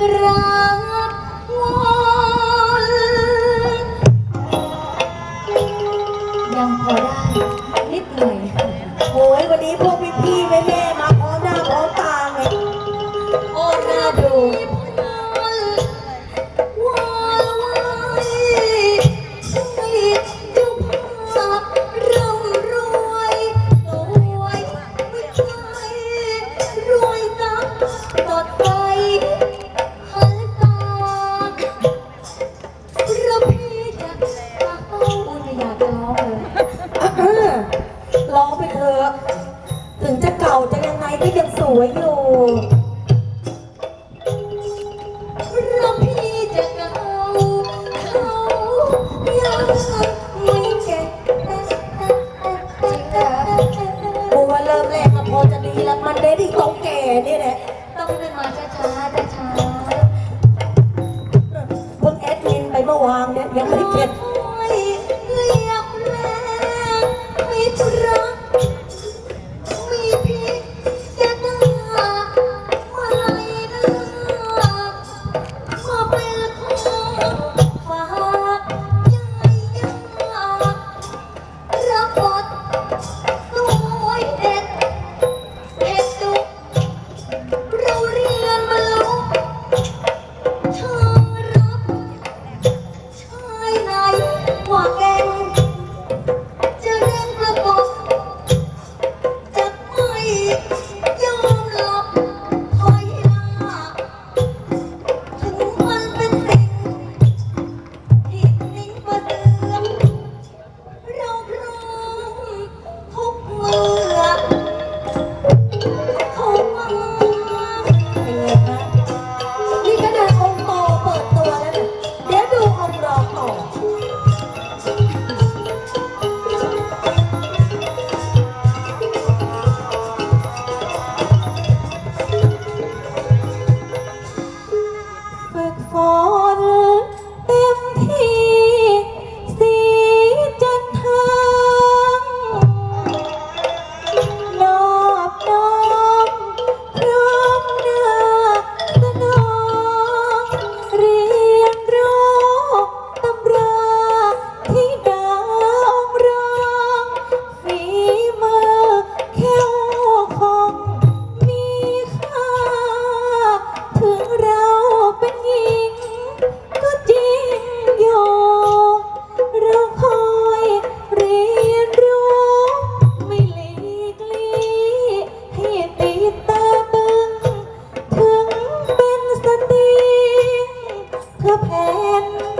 край. หัวอยู่เราพี่จะเหาเขายังไม่เจ็บกูว่เริ่มแรกพอจะดีแล้วมันได้ดีตรงแกนี่ยแหละต้องเดินมาช้าช้าช้าช้าๆเพิ่งแอดมินไปเมื่อวานเนี่ยยังไม่เก็บ home.